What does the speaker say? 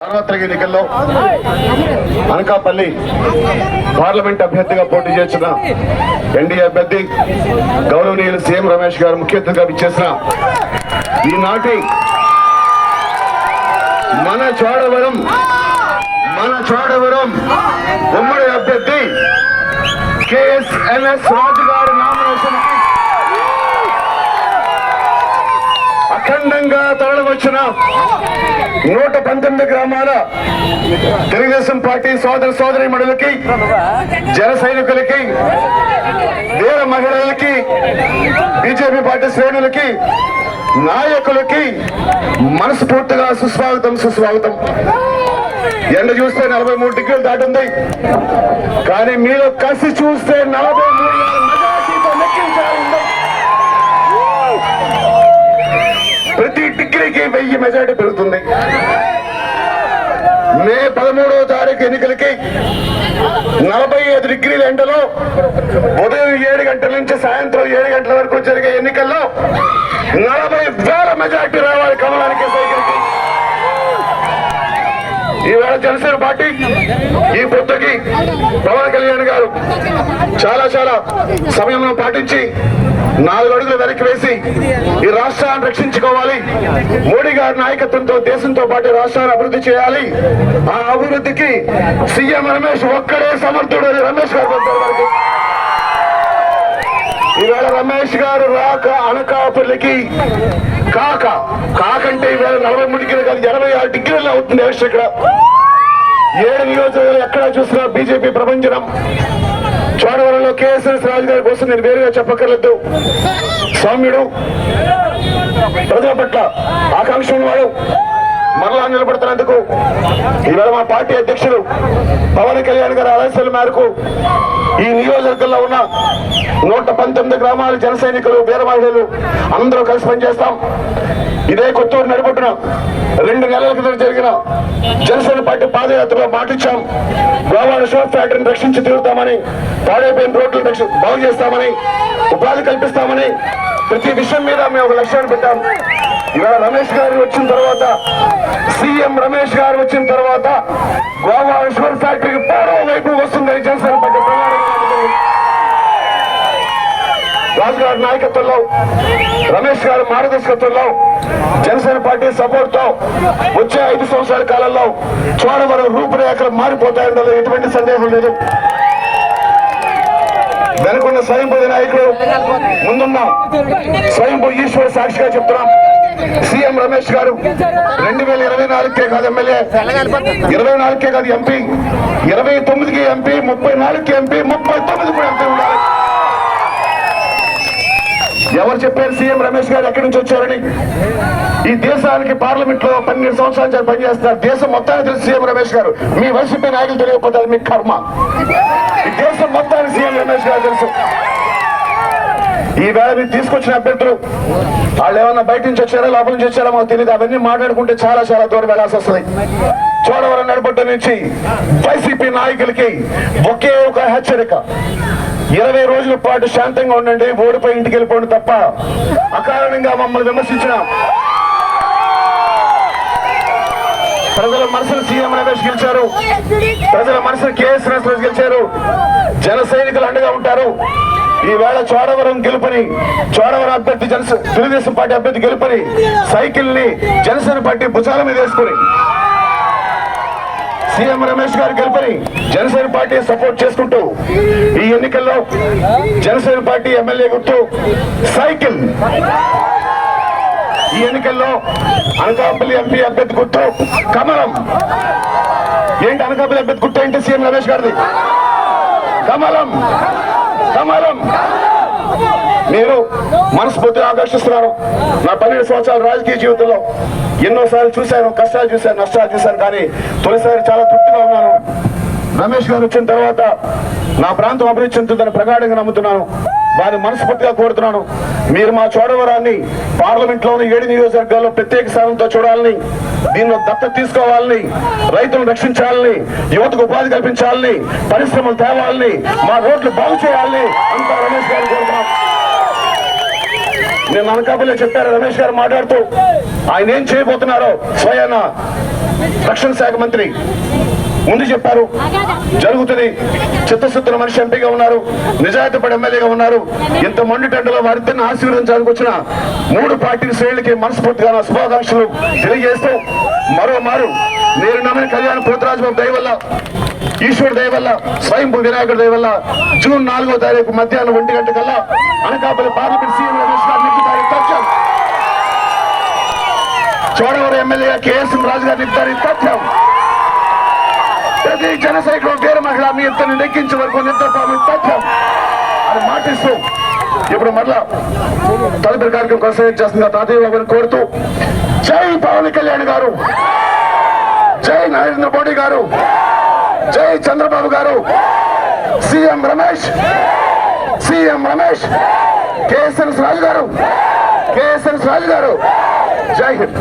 సార్వత్రిక ఎన్నికల్లో అనకాపల్లి పార్లమెంట్ అభ్యర్థిగా పోటీ చేసిన ఎన్డీఏ అభ్యర్థి గౌరవనీయులు సీఎం రమేష్ గారు ముఖ్య అతిథిగా ఇచ్చేసిన ఈనాటి మన చోడవరం మన చోడవరం ఉమ్మడి అభ్యర్థి కేఎస్ఎన్ఎస్ రాజు గారి నామినేషన్ అఖండంగా తరలివచ్చిన నూట పంతొమ్మిది గ్రామాల తెలుగుదేశం పార్టీ సోదర సోదరి మడులకి జన సైనికులకి వీర మహిళలకి బీజేపీ పార్టీ శ్రేణులకి నాయకులకి మనస్ఫూర్తిగా సుస్వాగతం సుస్వాగతం. ఎండ చూస్తే నలభై మూడు డిగ్రీలు దాటుంది కానీ మీరు కసి చూస్తే నలభై మూడు డిగ్రీకి వెయ్యి మెజార్టీ పెరుగుతుంది. మే పదమూడవ తారీఖు ఎన్నికలకి నలభై ఐదు డిగ్రీల ఎండలో ఉదయం ఏడు గంటల నుంచి సాయంత్రం ఏడు గంటల వరకు జరిగే ఎన్నికల్లో నలభై వేల మెజార్టీ రావాలి కమలానికి సైకిల్కి ఈవేళ జనసేన పార్టీ ఈ పొద్దుకి చాలా చాలా సమయంలో పాటించి నాలుగు అడుగులు వెనక్కి వేసి ఈ రాష్ట్రాన్ని రక్షించుకోవాలి. మోడీ గారి నాయకత్వంతో దేశంతో పాటు రాష్ట్రాన్ని అభివృద్ధి చేయాలి. ఆ అభివృద్ధికి సీఎం రమేష్ ఒక్కడే సమర్థుడు అని రమేష్ గారు ఈవేళ రమేష్ గారు రాక అనకాపల్లికి కాక కాకంటే ఈవేళ నలభై మూడు డిగ్రీలు కాదు ఎనభై ఆరు డిగ్రీలు అవుతుంది ఎలక్షన్ ఇక్కడ. ఏడు నియోజకవర్గాలు ఎక్కడ చూసినా బీజేపీ ప్రపంచం చోడవరంలో కేఎస్ఎస్ రాజు గారి కోసం నేను వేరుగా చెప్పక్కర్లేదు. సౌమ్యుడు ప్రజల పట్ల ఆకాంక్ష ఉన్నవాడు మరలా నిలబడుతున్నందుకు ఈవేళ మా పార్టీ అధ్యక్షుడు పవన్ కళ్యాణ్ గారి ఆదేశాల మేరకు ఈ నియోజకవర్గంలో ఉన్న నూట పంతొమ్మిది గ్రామాల జన సైనికులు వీర మహిళలు అందరూ కలిసి పనిచేస్తాం. ఇదే కొత్తూరు నడిపొట్టున రెండు నెలల క్రితం జరిగిన జనసేన పార్టీ పాదయాత్రలో మాటిచ్చాం. గోవాడ షోప్ ఫ్యాక్టరీని రక్షించి తిరుగుతామని పాడైపోయిన రోడ్లు రక్షి- బాగు చేస్తామని ఉపాధి కల్పిస్తామని ప్రతి విషయం మీద మేము ఒక లక్ష్యాన్ని పెట్టాం. ఇవాళ రమేష్ గారు వచ్చిన తర్వాత సీఎం రమేష్ గారు వచ్చిన తర్వాత గోవా షుగర్ ఫ్యాక్టరీకి పూర్వం వైపు వస్తుందని జనసేన రాజు గారి నాయకత్వంలో రమేష్ గారి మార్గదర్శకత్వంలో జనసేన పార్టీ సపోర్ట్తో వచ్చే ఐదు సంవత్సరాల కాలంలో చోడవరం రూపురేఖలు మారిపోతాయన్నది ఎటువంటి సందేహం లేదు. వెనుకున్న స్వయంభూ నాయకుడు ముందున్న. స్వయంభూ ఈశ్వర సాక్షిగా చెప్తున్నాం. సీఎం రమేష్ గారు రెండు వేల ఇరవై నాలుగుకే కాదు ఎమ్మెల్యే ఇరవై నాలుగుకే కాదు ఎంపీ ఇరవై తొమ్మిదికి ఎంపీ ముప్పై నాలుగుకి ఎంపీ ముప్పై తొమ్మిది కూడా ఎంపీ ఉండాలి. ఎవరు చెప్పారు సీఎం రమేష్ గారు ఎక్కడి నుంచి వచ్చారని? ఈ దేశానికి పార్లమెంట్లో పన్నెండు సంవత్సరాల నుంచి పనిచేస్తున్నారు. దేశం మొత్తానికి తెలుసు సీఎం రమేష్ గారు. మీ వైసీపీ నాయకులు తెలియకపోతే మీ కర్మ. ఈ దేశం మొత్తానికి సీఎం రమేష్ గారు తెలుసు. ఈ వేళ మీరు తీసుకొచ్చిన అభ్యర్థులు వాళ్ళు ఏమన్నా బయట నుంచి వచ్చారా లోపల నుంచి వచ్చారా మాకు తెలియదు అవన్నీ మాట్లాడుకుంటే చాలా చాలా దూరం వెళ్ళాల్సి వస్తుంది. చోడవరం నడిపడ్డ నుంచి వైసీపీ నాయకులకి ఒకే ఒక హెచ్చరిక. ఇరవై రోజుల పాటు శాంతంగా ఉండండి. ఓడిపోయి ఇంటికి వెళ్ళిపోండి తప్ప అకారణంగా మమ్మల్ని విమర్శించిన ప్రజల మనసును సీఎం రమేష్ గెలిచారు. ప్రజల మనసును కేఎస్ నరసింహ గెలిచారు. జన సైనికులు అండగా ఉంటారు. ఈవేళ చోడవరం గెలుపని చోడవరం అభ్యర్థి జనసేన తెలుగుదేశం పార్టీ అభ్యర్థి గెలుపని సైకిల్ని జనసేన పార్టీ భుజాల మీద వేసుకుని సీఎం రమేష్ గారు గెలుపని జనసేన పార్టీ సపోర్ట్ చేసుకుంటూ ఈ ఎన్నికల్లో జనసేన పార్టీ ఎమ్మెల్యే గుర్తు సైకిల్. ఈ ఎన్నికల్లో అనకాపల్లి ఎంపీ అభ్యర్థి గుర్తు కమలం. ఏంటి అనకాపల్లి అభ్యర్థి గుర్తు ఏంటి సీఎం రమేష్ గారిది? కమలం. కమలం. మీరు మనస్ఫూర్తిగా ఆకర్షిస్తున్నారు నా పన్నెండు సంవత్సరాల రాజకీయ జీవితంలో ఎన్నోసార్లు చూశాను కష్టాలు చూశాను నష్టాలు చూశాను కానీ తొలిసారి చాలా తృప్తిగా ఉన్నాను. రమేష్ గారు వచ్చిన తర్వాత నా ప్రాంతం అభివృద్ధి చెందుతుందని ప్రగాఢంగా నమ్ముతున్నాను. వారిని మనస్ఫూర్తిగా కోరుతున్నాను. మీరు మా చోడవరాన్ని పార్లమెంట్లోని ఏడు నియోజకవర్గాల్లో ప్రత్యేక స్థానంతో చూడాలని దీనిలో దత్త తీసుకోవాలని రైతులను రక్షించాలని యువతకు ఉపాధి కల్పించాలని పరిశ్రమలు తేవాలని మా రోడ్లు బాగు చేయాలని అంతా రమేష్ గారు నేను అనకాపల్లి చెప్పారు రమేష్ గారు మాట్లాడుతూ ఆయన ఏం చేయబోతున్నారో స్వయాన రక్షణ శాఖ మంత్రి ముందు చెప్పారు. జరుగుతుంది. చిత్తశుద్ధుల మనిషి ఎంపీగా ఉన్నారు. నిజాయితీ పడి ఎమ్మెల్యేగా ఉన్నారు. ఇంత మండు టెండలో వారిద్దరిని ఆశీర్వదించడానికి వచ్చిన మూడు పార్టీ శ్రేణులకి మనస్ఫూర్తిగా నా శుభాకాంక్షలు తెలియజేస్తూ మరో మారు నేను నమ్మిన కళ్యాణ పోతరాజు బాబు దయ వల్ల ఈశ్వరుడు దయ వల్ల స్వయంభూ వినాయకుడి దయ వల్ల జూన్ నాలుగో తారీఖు మధ్యాహ్నం ఒంటి గంట కల్లా అనకాపల్లి పార్లమెంట్ సీఎం రమేష్ గారిని చోడవరం ఎమ్మెల్యే కేఎస్ఎం రాజు గారు నింపుతారు తథ్యం ప్రతి జన వేరే మహిళ మీ ఇద్దరిని నెక్కించే వరకు నిద్రపోమి తథ్యం అని మాటిస్తూ ఇప్పుడు మరలా తదుపరి కార్యక్రమం కొనసాగించేస్తుంది చేస్తున్న తాతయ్య బాబుని కోరుతూ జై పవన్ కళ్యాణ్ గారు. జై నరేంద్ర మోడీ గారు. జై చంద్రబాబు గారు. CM Ramesh. CM Ramesh. KSN Raju గారు. కేఎస్ఎన్ రాజు గారు. జై హింద్.